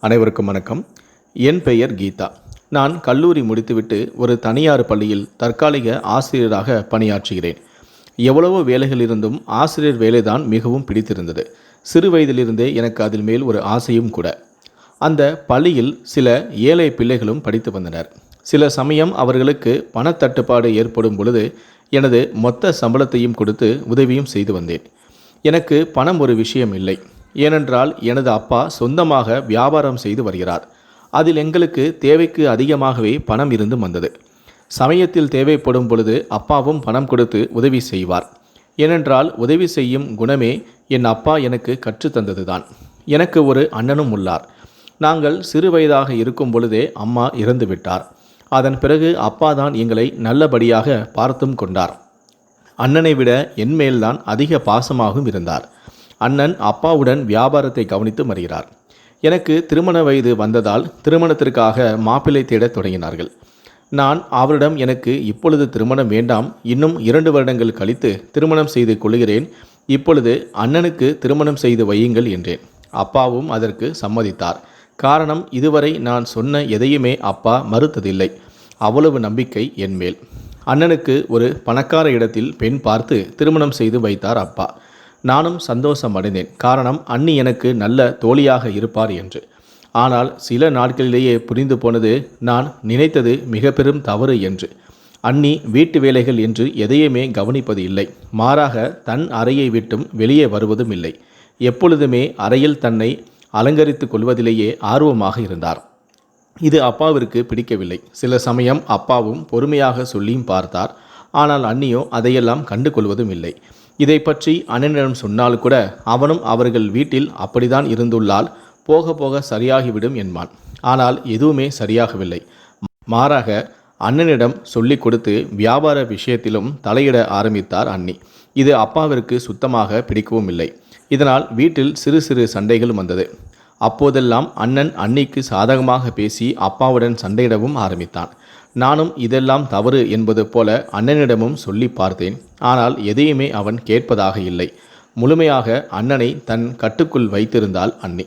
அனைவருக்கும் வணக்கம். என் பெயர் கீதா. நான் கல்லூரி முடித்துவிட்டு ஒரு தனியார் பள்ளியில் தற்காலிக ஆசிரியராக பணியாற்றுகிறேன். எவ்வளவோ வேலைகள் இருந்தும் ஆசிரியர் வேலைதான் மிகவும் பிடித்திருந்தது. சிறு வயதிலிருந்தே எனக்கு அதில் மேல் ஒரு ஆசையும் கூட. அந்த பள்ளியில் சில ஏழை பிள்ளைகளும் படித்து வந்தனர். சில சமயம் அவர்களுக்கு பணத்தட்டுப்பாடு ஏற்படும் பொழுது எனது மொத்த சம்பளத்தையும் கொடுத்து உதவியும் செய்து வந்தேன். எனக்கு பணம் ஒரு விஷயம் இல்லை. ஏனென்றால் எனது அப்பா சொந்தமாக வியாபாரம் செய்து வருகிறார். அதில் எங்களுக்கு தேவைக்கு அதிகமாகவே பணம் இருந்து வந்தது. சமயத்தில் தேவைப்படும் பொழுது அப்பாவும் பணம் கொடுத்து உதவி செய்வார். ஏனென்றால் உதவி செய்யும் குணமே என் அப்பா எனக்கு கற்றுத்தந்ததுதான் எனக்கு ஒரு அண்ணனும் உள்ளார். நாங்கள் சிறு வயதாக இருக்கும் பொழுதே அம்மா இறந்து விட்டார். அதன் பிறகு அப்பா தான் எங்களை நல்லபடியாக பார்த்தும் கொண்டார். அண்ணனை விட என் மேல்தான் அதிக பாசமாகவும் இருந்தார். அண்ணன் அப்பாவுடன் வியாபாரத்தை கவனித்து வருகிறார் எனக்கு திருமண வயது வந்ததால் திருமணத்திற்காக மாப்பிள்ளை தேடத் தொடங்கினார்கள். நான் அவரிடம் எனக்கு இப்பொழுது திருமணம் வேண்டாம் இன்னும் இரண்டு வருடங்கள் கழித்து திருமணம் செய்து கொள்கிறேன் இப்பொழுது அண்ணனுக்கு திருமணம் செய்து வையுங்கள் என்றேன். அப்பாவும் அதற்கு சம்மதித்தார். காரணம் இதுவரை நான் சொன்ன எதையுமே அப்பா மறுத்ததில்லை. அவ்வளவு நம்பிக்கை என் மேல் அண்ணனுக்கு ஒரு பணக்கார இடத்தில் பெண் பார்த்து திருமணம் செய்து வைத்தார் அப்பா. நானும் சந்தோஷம் அடைந்தேன். காரணம் அண்ணி எனக்கு நல்ல தோழியாக இருப்பார் என்று. ஆனால் சில நாட்களிலேயே புரிந்து போனது நான் நினைத்தது மிக பெரும் தவறு என்று. அண்ணி வீட்டு வேலைகள் என்று எதையுமே கவனிப்பது இல்லை. மாறாக தன் அறையை விட்டும் வெளியே வருவதும் இல்லை. எப்பொழுதுமே அறையில் தன்னை அலங்கரித்துக் கொள்வதிலேயே ஆர்வமாக இருந்தார். இது அப்பாவிற்கு பிடிக்கவில்லை. சில சமயம் அப்பாவும் பொறுமையாக சொல்லியும் பார்த்தார். ஆனால் அன்னியோ அதையெல்லாம் கண்டு கொள்வதும் இல்லை. இதை பற்றி அண்ணனிடம் சொன்னால் கூட அவனும் அவர்கள் வீட்டில் அப்படிதான் இருந்துள்ளால் போக போக சரியாகிவிடும் என்பான். ஆனால் எதுவுமே சரியாகவில்லை. மாறாக அண்ணனிடம் சொல்லிக் கொடுத்து வியாபார விஷயத்திலும் தலையிட ஆரம்பித்தார் அண்ணி. இது அப்பாவிற்கு சுத்தமாக பிடிக்கவும் இல்லை இதனால் வீட்டில் சிறு சிறு சண்டைகள் வந்தது. அப்போதெல்லாம் அண்ணன் அன்னிக்கு சாதகமாக பேசி அப்பாவுடன் சண்டையிடவும் ஆரம்பித்தான். நானும் இதெல்லாம் தவறு என்பது போல அண்ணனிடமும் சொல்லி பார்த்தேன். ஆனால் எதையுமே அவன் கேட்பதாக இல்லை. முழுமையாக அண்ணனை தன் கட்டுக்குள் வைத்திருந்தாள் அண்ணி.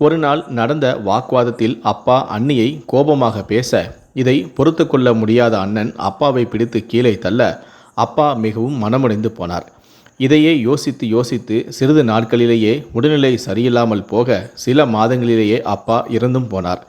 ஒரு நாள் நடந்த வாக்குவாதத்தில் அப்பா அண்ணியை கோபமாக பேச இதை பொறுத்து கொள்ள முடியாத அண்ணன் அப்பாவை பிடித்து கீழே தள்ள அப்பா மிகவும் மனமுடைந்து போனார். இதையே யோசித்து யோசித்து சிறிது நாட்களிலேயே உடல்நிலை சரியில்லாமல் போக சில மாதங்களிலேயே அப்பா இறந்தும் போனார்.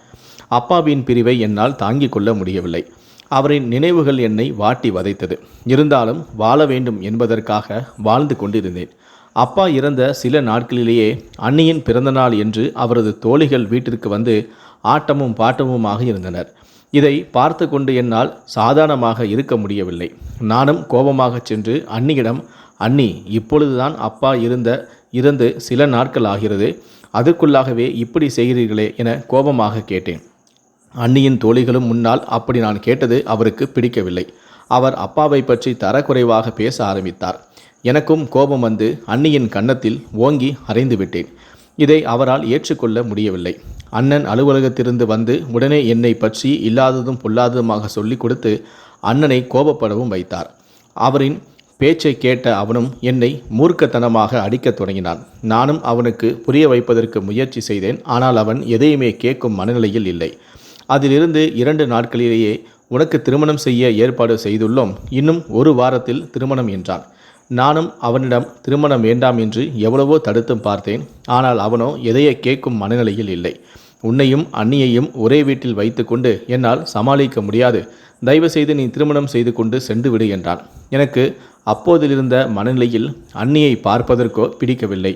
அப்பாவின் பிரிவை என்னால் தாங்கிக் கொள்ள முடியவில்லை. அவரின் நினைவுகள் என்னை வாட்டி வதைத்தது. இருந்தாலும் வாழ வேண்டும் என்பதற்காக வாழ்ந்து கொண்டிருந்தேன். அப்பா இறந்த சில நாட்களிலேயே அன்னியின் பிறந்தநாள் என்று அவரது தோழிகள் வீட்டிற்கு வந்து ஆட்டமும் பாட்டமுமாக இருந்தனர். இதை பார்த்து கொண்டு என்னால் சாதாரணமாக இருக்க முடியவில்லை. நானும் கோபமாக சென்று அன்னியிடம் அன்னி இப்பொழுதுதான் அப்பா இருந்த இறந்து சில நாட்கள் ஆகிறது. அதுக்குள்ளாகவே இப்படி செய்கிறீர்களே என கோபமாக கேட்டேன். அண்ணியின் தோழிகளும் முன்னால் அப்படி நான் கேட்டது அவருக்கு பிடிக்கவில்லை. அவர் அப்பாவை பற்றி தரக்குறைவாக பேச ஆரம்பித்தார். எனக்கும் கோபம் வந்து அண்ணியின் கன்னத்தில் ஓங்கி அறைந்து விட்டேன். இதை அவரால் ஏற்றுக்கொள்ள முடியவில்லை. அண்ணன் அலுவலகத்திலிருந்து வந்து உடனே என்னை பற்றி இல்லாததும் பொல்லாததுமாக சொல்லிக் கொடுத்து அண்ணனை கோபப்படவும் வைத்தார். அவரின் பேச்சை கேட்ட அவனும் என்னை மூர்க்கத்தனமாக அடிக்கத் தொடங்கினான். நானும் அவனுக்கு புரிய வைப்பதற்கு முயற்சி செய்தேன். ஆனால் அவன் எதையுமே கேட்கும் மனநிலையில் இல்லை. அதிலிருந்து இரண்டு நாட்களிலேயே உனக்கு திருமணம் செய்ய ஏற்பாடு செய்துள்ளோம். இன்னும் ஒரு வாரத்தில் திருமணம் என்றான். நானும் அவனிடம் திருமணம் வேண்டாம் என்று எவ்வளவோ தடுத்தும் பார்த்தேன். ஆனால் அவனோ எதையை கேட்கும் மனநிலையில் இல்லை. உன்னையும் அன்னியையும் ஒரே வீட்டில் வைத்துக்கொண்டு என்னால் சமாளிக்க முடியாது. தயவு செய்து நீ திருமணம் செய்து கொண்டு சென்று விடு என்றான். எனக்கு அப்போதிலிருந்த மனநிலையில் அண்ணியை பார்ப்பதற்கோ பிடிக்கவில்லை.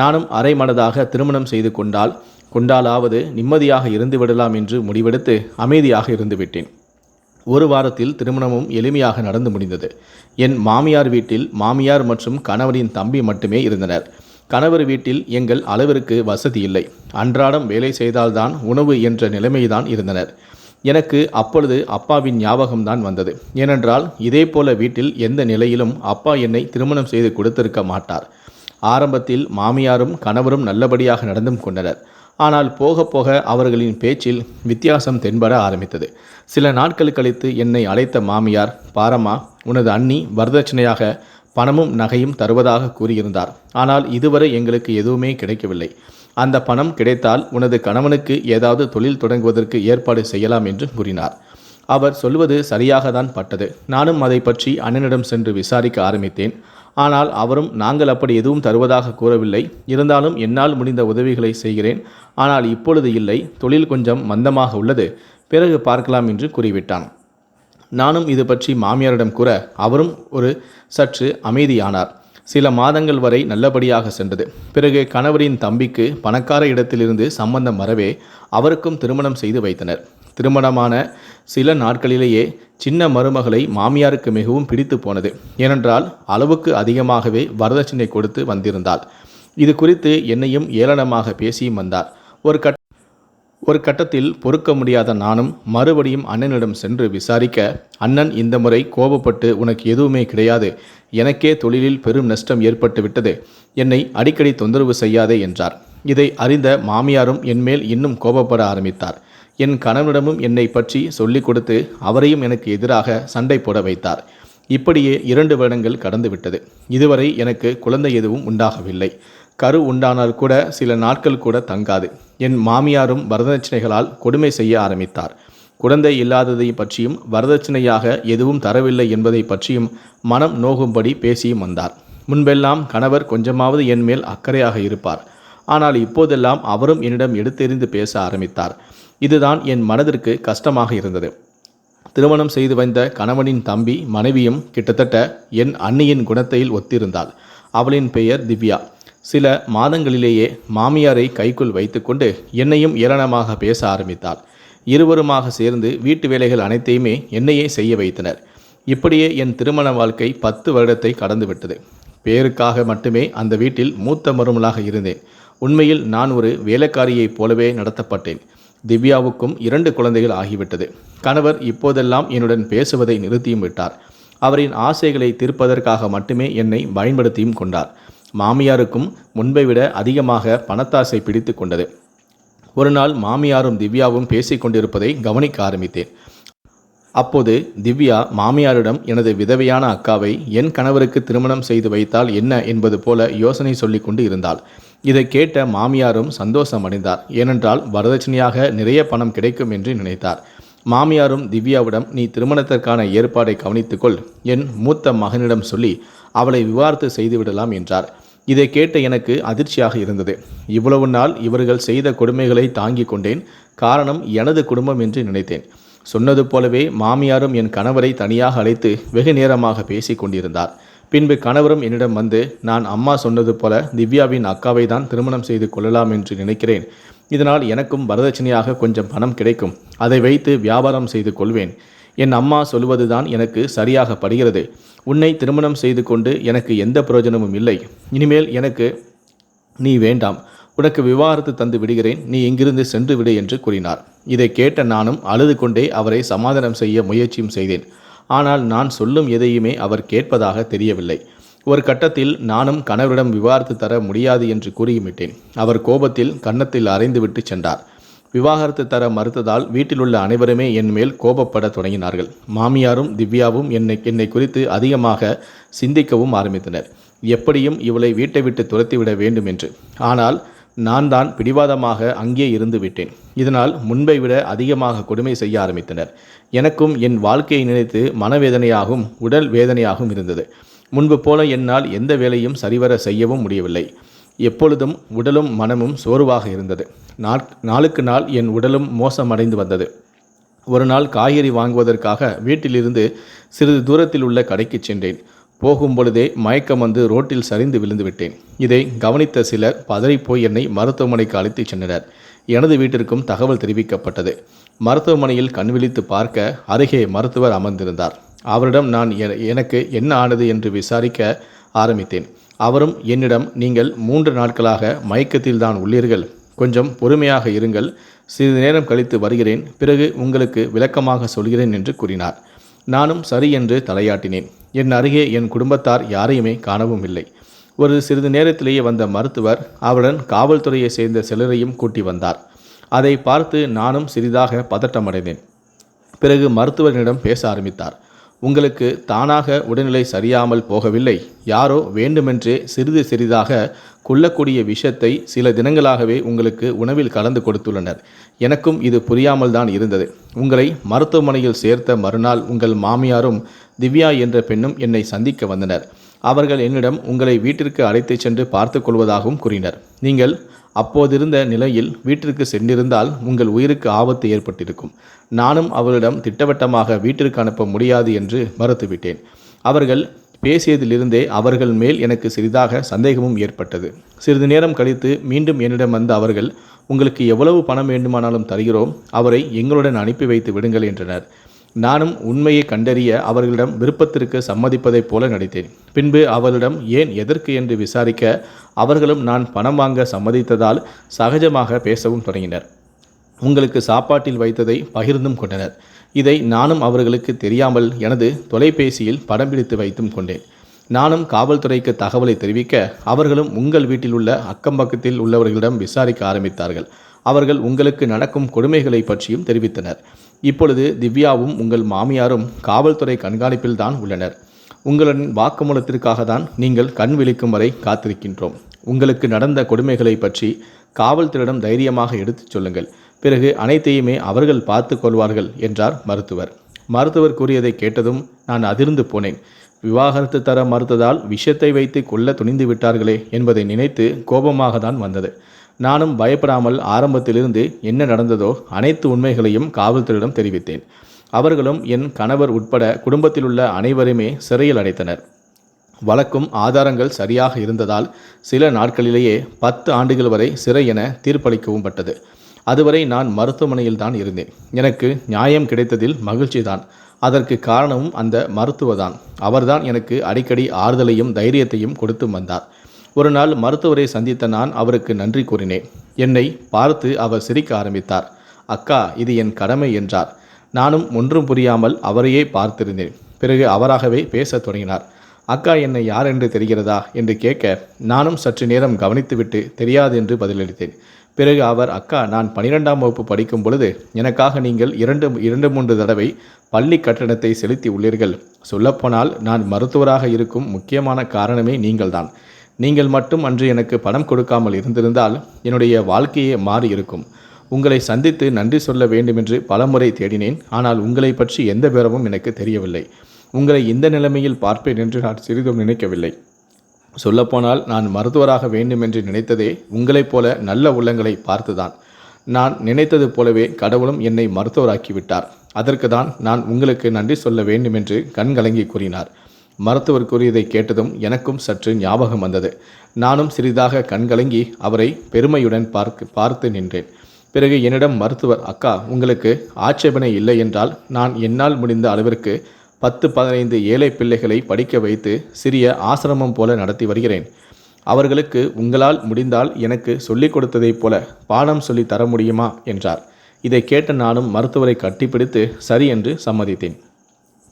நானும் அரை மனதாக திருமணம் செய்து கொண்டால் கொண்டாலாவது நிம்மதியாக இருந்து விடலாம் என்று முடிவெடுத்து அமைதியாக இருந்துவிட்டேன் ஒரு வாரத்தில் திருமணமும் எளிமையாக நடந்து முடிந்தது. என் மாமியார் வீட்டில் மாமியார் மற்றும் கணவரின் தம்பி மட்டுமே இருந்தனர். கணவர் வீட்டில் எங்கள் அளவிற்கு வசதி இல்லை. அன்றாடம் வேலை செய்தால்தான் உணவு என்ற நிலைமைதான் இருந்தனர். எனக்கு அப்பொழுது அப்பாவின் ஞாபகம்தான் வந்தது. ஏனென்றால் இதே போல வீட்டில் எந்த நிலையிலும் அப்பா என்னை திருமணம் செய்து கொடுத்திருக்க மாட்டார். ஆரம்பத்தில் மாமியாரும் கணவரும் நல்லபடியாக நடந்தும் கொண்டனர். ஆனால் போக போக அவர்களின் பேச்சில் வித்தியாசம் தென்பட ஆரம்பித்தது. சில நாட்கள் கழித்து என்னை அழைத்த மாமியார் பாரம்மா உனது அண்ணி வரதட்சணையாக பணமும் நகையும் தருவதாக கூறியிருந்தார். ஆனால் இதுவரை எங்களுக்கு எதுவுமே கிடைக்கவில்லை. அந்த பணம் கிடைத்தால் உனது கணவனுக்கு ஏதாவது தொழில் தொடங்குவதற்கு ஏற்பாடு செய்யலாம் என்று கூறினார். அவர் சொல்வது சரியாக தான் பட்டது. நானும் அதை பற்றி அண்ணனிடம் சென்று விசாரிக்க ஆரம்பித்தேன். ஆனால் அவரும் நாங்கள் அப்படி எதுவும் தருவதாக கூறவில்லை. இருந்தாலும் என்னால் முடிந்த உதவிகளை செய்கிறேன். ஆனால் இப்பொழுது இல்லை. தொழில் கொஞ்சம் மந்தமாக உள்ளது. பிறகு பார்க்கலாம் என்று கூறிவிட்டான். நானும் இது பற்றி மாமியாரிடம் கூற அவரும் ஒரு சற்று அமைதியானார். சில மாதங்கள் வரை நல்லபடியாக சென்றது. பிறகு கணவரின் தம்பிக்கு பணக்கார இடத்திலிருந்து சம்பந்தம் வரவே அவருக்கும் திருமணம் செய்து வைத்தனர். திருமணமான சில நாட்களிலேயே சின்ன மருமகளை மாமியாருக்கு மிகவும் பிடித்து போனது. ஏனென்றால் அளவுக்கு அதிகமாகவே வரதட்சணை கொடுத்து வந்திருந்தாள். இது குறித்து என்னையும் ஏளனமாக பேசியும் வந்தார். ஒரு கட் ஒரு கட்டத்தில் பொறுக்க முடியாத நானும் மறுபடியும் அண்ணனிடம் சென்று விசாரிக்க அண்ணன் இந்த முறை கோபப்பட்டு உனக்கு எதுவுமே கிடையாது. எனக்கே தொழிலில் பெரும் நஷ்டம் ஏற்பட்டு விட்டது. என்னை அடிக்கடி தொந்தரவு செய்யாதே என்றார். இதை அறிந்த மாமியாரும் என்மேல் இன்னும் கோபப்பட ஆரம்பித்தார். என் கணவனிடமும் என்னை பற்றி சொல்லிக் கொடுத்து அவரையும் எனக்கு எதிராக சண்டை போட வைத்தார். இப்படியே இரண்டு வருடங்கள் கடந்துவிட்டது. இதுவரை எனக்கு குழந்தை எதுவும் உண்டாகவில்லை. கரு உண்டானால் கூட சில நாட்கள் கூட தங்காது. என் மாமியாரும் வரதட்சணைகளால் கொடுமை செய்ய ஆரம்பித்தார். குழந்தை இல்லாததை பற்றியும் வரதட்சணையாக எதுவும் தரவில்லை என்பதை பற்றியும் மனம் நோகும்படி பேசியும் வந்தார். முன்பெல்லாம் கணவர் கொஞ்சமாவது என் மேல் அக்கறையாக இருப்பார். ஆனால் இப்போதெல்லாம் அவரும் என்னிடம் எடுத்தெறிந்து பேச ஆரம்பித்தார். இதுதான் என் மனதிற்கு கஷ்டமாக இருந்தது. திருமணம் செய்து வந்த கணவனின் தம்பி மனைவியும் கிட்டத்தட்ட என் அண்ணியின் குணத்தையில் ஒத்திருந்தாள். அவளின் பெயர் திவ்யா. சில மாதங்களிலேயே மாமியாரை கைக்குள் வைத்துக்கொண்டு என்னையும் ஏளனமாக பேச ஆரம்பித்தாள். இருவருமாக சேர்ந்து வீட்டு வேலைகள் அனைத்தையுமே என்னையே செய்ய வைத்தனர். இப்படியே என் திருமண வாழ்க்கை பத்து வருடத்தை கடந்துவிட்டது பேருக்காக மட்டுமே அந்த வீட்டில் மூத்த மருமலாக இருந்தேன். உண்மையில் நான் ஒரு வேலைக்காரியைப் போலவே நடத்தப்பட்டேன். திவ்யாவுக்கும் இரண்டு குழந்தைகள் ஆகிவிட்டது. கணவர் இப்போதெல்லாம் என்னுடன் பேசுவதை நிறுத்தியும் விட்டார். அவரின் ஆசைகளை தீர்ப்பதற்காக மட்டுமே என்னை பயன்படுத்தியும் கொண்டார். மாமியாருக்கும் முன்பை விட அதிகமாக பணத்தாசை பிடித்து கொண்டது. ஒரு நாள் மாமியாரும் திவ்யாவும் பேசிக்கொண்டிருப்பதை கவனிக்க ஆரம்பித்தேன். அப்போது திவ்யா மாமியாரிடம் எனது விதவையான அக்காவை என் கணவருக்கு திருமணம் செய்து வைத்தால் என்ன என்பது போல யோசனை சொல்லிக்கொண்டு இருந்தாள். இதை கேட்ட மாமியாரும் சந்தோஷம் அடைந்தார் ஏனென்றால் வரதட்சணையாக நிறைய பணம் கிடைக்கும் என்று நினைத்தார். மாமியாரும் திவ்யாவிடம் நீ திருமணத்திற்கான ஏற்பாடை கவனித்துக்கொள் என் மூத்த மகனிடம் சொல்லி அவளை விவாரத்து செய்துவிடலாம் என்றார். இதை கேட்ட எனக்கு அதிர்ச்சியாக இருந்தது. இவ்வளவு நாள் இவர்கள் செய்த கொடுமைகளை தாங்கிக் கொண்டேன். காரணம் எனது குடும்பம் என்று நினைத்தேன். சொன்னது போலவே மாமியாரும் என் கணவரை தனியாக அழைத்து வெகு நேரமாக பேசிக் கொண்டிருந்தார். பின்பு கணவரும் என்னிடம் வந்து நான் அம்மா சொன்னது போல திவ்யாவின் அக்காவை தான் திருமணம் செய்து கொள்ளலாம் என்று நினைக்கிறேன். இதனால் எனக்கும் வரதட்சணையாக கொஞ்சம் பணம் கிடைக்கும். அதை வைத்து வியாபாரம் செய்து கொள்வேன். என் அம்மா சொல்வதுதான் எனக்கு சரியாக படுகிறது. உன்னை திருமணம் செய்து கொண்டு எனக்கு எந்த பிரயோஜனமும் இல்லை. இனிமேல் எனக்கு நீ வேண்டாம். உனக்கு விவாகரத்து தந்து விடுகிறேன். நீ இங்கிருந்து சென்று விடு என்று கூறினார். இதை கேட்ட நானும் அழுது கொண்டே அவரை சமாதானம் செய்ய முயற்சியும் செய்தேன். ஆனால் நான் சொல்லும் எதையுமே அவர் கேட்பதாக தெரியவில்லை. ஒரு கட்டத்தில் நானும் கணவரிடம் விவாகரத்து தர முடியாது என்று கூறியுமிட்டேன். அவர் கோபத்தில் கன்னத்தில் அறைந்துவிட்டு சென்றார். விவாகரத்து தர மறுத்ததால் வீட்டிலுள்ள அனைவருமே என் மேல் கோபப்பட தொடங்கினார்கள். மாமியாரும் திவ்யாவும் என்னை என்னை குறித்து அதிகமாக சிந்திக்கவும் ஆரம்பித்தனர். எப்படியும் இவளை வீட்டை விட்டு துரத்திவிட வேண்டும் என்று. ஆனால் நான் தான் பிடிவாதமாக அங்கே இருந்து விட்டேன். இதனால் முன்பை விட அதிகமாக கொடுமை செய்ய ஆரம்பித்தனர். எனக்கும் என் வாழ்க்கையை நினைத்து மனவேதனையாகவும் உடல் வேதனையாகவும் இருந்தது. முன்பு போல என்னால் எந்த வேலையும் சரிவர செய்யவும் முடியவில்லை. எப்பொழுதும் உடலும் மனமும் சோர்வாக இருந்தது. நாளுக்கு நாள் என் உடலும் மோசமடைந்து வந்தது. ஒரு நாள் காய்கறி வாங்குவதற்காக வீட்டிலிருந்து சிறிது தூரத்தில் உள்ள கடைக்கு சென்றேன். போகும் பொழுதே மயக்கம் வந்து ரோட்டில் சரிந்து விழுந்து விட்டேன் இதை கவனித்த சிலர் பதறிப்போய் என்னை மருத்துவமனைக்கு அழைத்துச் சென்றனர். எனது வீட்டிற்கும் தகவல் தெரிவிக்கப்பட்டது. மருத்துவமனையில் கண்விழித்து பார்க்க அருகே மருத்துவர் அமர்ந்திருந்தார். அவரிடம் நான் எனக்கு என்ன ஆனது என்று விசாரிக்க ஆரம்பித்தேன். அவரும் என்னிடம் நீங்கள் மூன்று நாட்களாக மயக்கத்தில் தான் உள்ளீர்கள். கொஞ்சம் பொறுமையாக இருங்கள். சிறிது நேரம் கழித்து வருகிறேன். பிறகு உங்களுக்கு விளக்கமாக சொல்கிறேன் என்று கூறினார். நானும் சரி என்று தலையாட்டினேன். என் அருகே என் குடும்பத்தார் யாரையுமே காணவும் இல்லை. ஒரு சிறிது நேரத்திலேயே வந்த மருத்துவர் அவருடன் காவல்துறையை சேர்ந்த சிலரையும் கூட்டி வந்தார். அதை பார்த்து நானும் சிறிதாக பதட்டமடைந்தேன். பிறகு மருத்துவரிடம் பேச ஆரம்பித்தார். உங்களுக்கு தானாக உடல்நிலை சரியாமல் போகவில்லை. யாரோ வேண்டுமென்றே சிறிது சிறிதாக கொள்ளக்கூடிய விஷத்தை சில தினங்களாகவே உங்களுக்கு உணவில் கலந்து கொடுத்துள்ளனர். எனக்கும் இது புரியாமல் தான் இருந்தது. உங்களை மருத்துவமனையில் சேர்த்த மறுநாள் உங்கள் மாமியாரும் திவ்யா என்ற பெண்ணும் என்னை சந்திக்க வந்தனர். அவர்கள் என்னிடம் உங்களை வீட்டிற்கு அழைத்துச் சென்று பார்த்து கொள்வதாகவும் கூறினர். நீங்கள் அப்போதிருந்த நிலையில் வீட்டிற்கு சென்றிருந்தால் உங்கள் உயிருக்கு ஆபத்து ஏற்பட்டிருக்கும். நானும் அவளிடம் திட்டவட்டமாக வீட்டிற்கு அனுப்ப முடியாது என்று மறுத்துவிட்டேன். அவர்கள் பேசியதிலிருந்தே அவர்கள் மேல் எனக்கு சிறிதாக சந்தேகமும் ஏற்பட்டது. சிறிது நேரம் கழித்து மீண்டும் என்னிடம் வந்த அவர்கள் உங்களுக்கு எவ்வளவு பணம் வேண்டுமானாலும் தருகிறோம். அவரை எங்களுடன் அனுப்பி வைத்து விடுங்கள் என்றனர். நானும் உண்மையை கண்டறிய அவர்களிடம் விருப்பத்திற்கு சம்மதிப்பதைப் போல நடித்தேன். பின்பு அவர்களிடம் ஏன் எதற்கு என்று விசாரிக்க அவர்களும் நான் பணம் வாங்க சம்மதித்ததால் சகஜமாக பேசவும் தொடங்கினர். உங்களுக்கு சாப்பாட்டில் வைத்ததை பகிர்ந்தும் கொண்டனர். இதை நானும் அவர்களுக்கு தெரியாமல் எனது தொலைபேசியில் படம் பிடித்து வைத்தும் கொண்டேன். நானும் காவல்துறைக்கு தகவலை தெரிவிக்க அவர்களும் உங்கள் வீட்டில் உள்ள அக்கம்பக்கத்தில் உள்ளவர்களிடம் விசாரிக்க ஆரம்பித்தார்கள். அவர்கள் உங்களுக்கு நடக்கும் கொடுமைகளை பற்றியும் தெரிவித்தனர். இப்பொழுது திவ்யாவும் உங்கள் மாமியாரும் காவல்துறை கண்காணிப்பில் தான் உள்ளனர். உங்களின் வாக்குமூலத்திற்காக தான் நீங்கள் கண் விழிக்கும் வரை காத்திருக்கின்றோம். உங்களுக்கு நடந்த கொடுமைகளை பற்றி காவல்துறையிடம் தைரியமாக எடுத்துச் சொல்லுங்கள். பிறகு அனைத்தையுமே அவர்கள் பார்த்து கொள்வார்கள் என்றார் மருத்துவர். மருத்துவர் கூறியதை கேட்டதும் நான் அதிர்ந்து போனேன். விவாகரத்து தர மறுத்ததால் விஷயத்தை வைத்து கொல்ல துணிந்து விட்டார்களே என்பதை நினைத்து கோபமாக தான் வந்தது. நானும் பயப்படாமல் ஆரம்பத்திலிருந்து என்ன நடந்ததோ அனைத்து உண்மைகளையும் காவல்துறையிடம் தெரிவித்தேன். அவர்களும் என் கணவர் உட்பட குடும்பத்தில் உள்ள அனைவருமே சிறையில் அடைத்தனர். வழக்கும் ஆதாரங்கள் சரியாக இருந்ததால் சில நாட்களிலேயே பத்து ஆண்டுகள் வரை சிறை என தீர்ப்பளிக்கவும் பட்டது. அதுவரை நான் மருத்துவமனையில் தான் இருந்தேன். எனக்கு நியாயம் கிடைத்ததில் மகிழ்ச்சி தான் அதற்கு காரணமும் அந்த மருத்துவதான் அவர்தான் எனக்கு அடிக்கடி ஆறுதலையும் தைரியத்தையும் கொடுத்து வந்தார். ஒரு நாள் மருத்துவரை சந்தித்த நான் அவருக்கு நன்றி கூறினேன். என்னை பார்த்து அவர் சிரிக்க ஆரம்பித்தார். அக்கா இது என் கடமை என்றார். நானும் ஒன்றும் புரியாமல் அவரையே பார்த்திருந்தேன். பிறகு அவராகவே பேசத் தொடங்கினார். அக்கா என்னை யார் என்று தெரிகிறதா? என்று கேட்க நானும் சற்று நேரம் கவனித்துவிட்டு தெரியாது என்று பதிலளித்தேன். பிறகு அவர் அக்கா நான் பனிரெண்டாம் வகுப்பு படிக்கும் பொழுது எனக்காக நீங்கள் இரண்டு இரண்டு மூன்று தடவை பள்ளி கட்டணத்தை செலுத்தி உள்ளீர்கள். சொல்லப்போனால் நான் மருத்துவராக இருக்கும் முக்கியமான காரணமே நீங்கள்தான். நீங்கள் மட்டும் அன்று எனக்கு பணம் கொடுக்காமல் இருந்திருந்தால் என்னுடைய வாழ்க்கையே மாறி இருக்கும் உங்களை சந்தித்து நன்றி சொல்ல வேண்டுமென்று பலமுறை தேடினேன். ஆனால் உங்களை பற்றி எந்த விவரமும் எனக்கு தெரியவில்லை. உங்களை இந்த நிலைமையில் பார்ப்பேன் என்று நான் சிறிதும் நினைக்கவில்லை. சொல்லப்போனால் நான் மருத்துவராக வேண்டுமென்று நினைத்ததே உங்களைப் போல நல்ல உள்ளங்களை பார்த்துதான். நான் நினைத்தது போலவே கடவுளும் என்னை மருத்துவராக்கி விட்டார் அதற்கு தான் நான் உங்களுக்கு நன்றி சொல்ல வேண்டுமென்று கண்கலங்கி கூறினார். மருத்துவர் கூறியதை கேட்டதும் எனக்கும் சற்று ஞாபகம் வந்தது. நானும் சிறிதாக கண்கலங்கி அவரை பெருமையுடன் பார்க்க பார்த்து நின்றேன். பிறகு என்னிடம் மருத்துவர் அக்கா உங்களுக்கு ஆட்சேபனை இல்லை என்றால் நான் என்னால் முடிந்த அளவிற்கு பத்து பதினைந்து ஏழை பிள்ளைகளை படிக்க வைத்து சிறிய ஆசிரமம் போல நடத்தி வருகிறேன். அவர்களுக்கு உங்களால் முடிந்தால் எனக்கு சொல்லிக் கொடுத்ததைப் போல பாடம் சொல்லி தர முடியுமா? என்றார். இதை கேட்ட நானும் மருத்துவரை கட்டிப்பிடித்து சரி என்று சம்மதித்தேன்.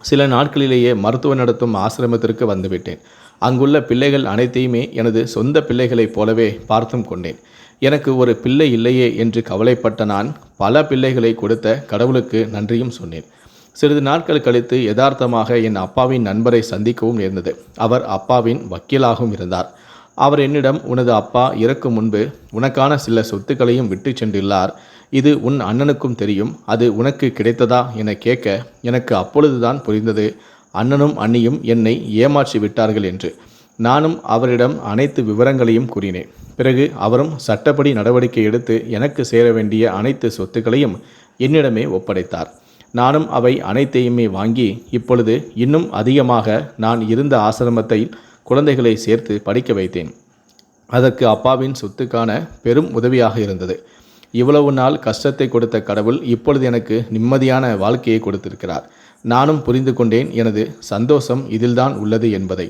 சில நாட்களிலேயே மருத்துவ நடத்தும் ஆசிரமத்திற்கு வந்துவிட்டேன். அங்குள்ள பிள்ளைகள் அனைத்தையுமே எனது சொந்த பிள்ளைகளைப் போலவே பார்த்தும் கொண்டேன். எனக்கு ஒரு பிள்ளை இல்லையே என்று கவலைப்பட்ட நான் பல பிள்ளைகளை கொடுத்த கடவுளுக்கு நன்றியும் சொன்னேன். சிறிது நாட்கள் கழித்து யதார்த்தமாக என் அப்பாவின் நண்பரை சந்திக்கவும் நேர்ந்தது. அவர் அப்பாவின் வக்கீலாகவும் இருந்தார். அவர் என்னிடம் உனது அப்பா இறக்கும் முன்பு உனக்கான சில சொத்துக்களையும் விட்டு சென்றுள்ளார். இது உன் அண்ணனுக்கும் தெரியும். அது உனக்கு கிடைத்ததா? என கேட்க எனக்கு அப்பொழுதுதான் புரிந்தது. அண்ணனும் அண்ணியும் என்னை ஏமாற்றி விட்டார்கள் என்று. நானும் அவரிடம் அனைத்து விவரங்களையும் கூறினேன். பிறகு அவரும் சட்டப்படி நடவடிக்கை எடுத்து எனக்கு சேர வேண்டிய அனைத்து சொத்துக்களையும் என்னிடமே ஒப்படைத்தார். நானும் அவை அனைத்தையுமே வாங்கி இப்பொழுது இன்னும் அதிகமாக நான் இருந்த ஆசிரமத்தை குழந்தைகளை சேர்த்து படிக்க வைத்தேன். அதற்கு அப்பாவின் சொத்துக்கான பெரும் உதவியாக இருந்தது. இவ்வளவு நாள் கஷ்டத்தை கொடுத்த கடவுள் இப்பொழுது எனக்கு நிம்மதியான வாழ்க்கையை கொடுத்திருக்கிறார். நானும் புரிந்து கொண்டேன் எனது சந்தோஷம் இதில்தான் உள்ளது என்பதை.